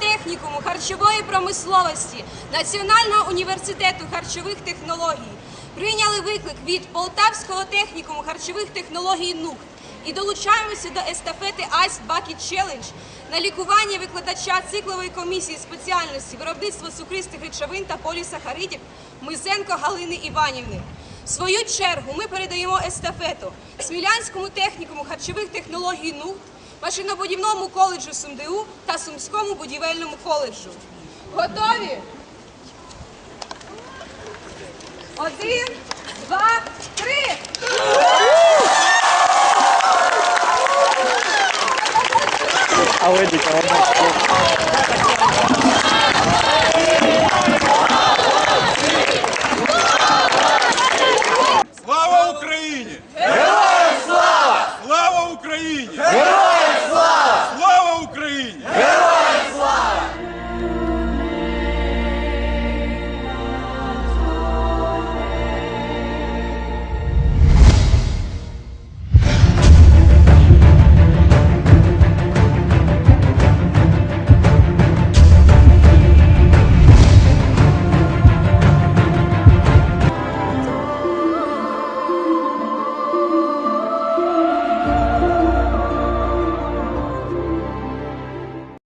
технікуму харчової промисловості Національного університету харчових технологій прийняли виклик від Полтавського технікуму харчових технологій НУК і долучаємося до естафети Ice Bucket Challenge на лікування викладача циклової комісії спеціальності виробництва цукристих речовин та полісахаридів Мизенко Галини Іванівни. В свою чергу ми передаємо естафету Смілянському технікуму харчових технологій НУК, машинобудівному коледжу СумДУ та Сумському будівельному коледжу. Готові? Один, два, три. А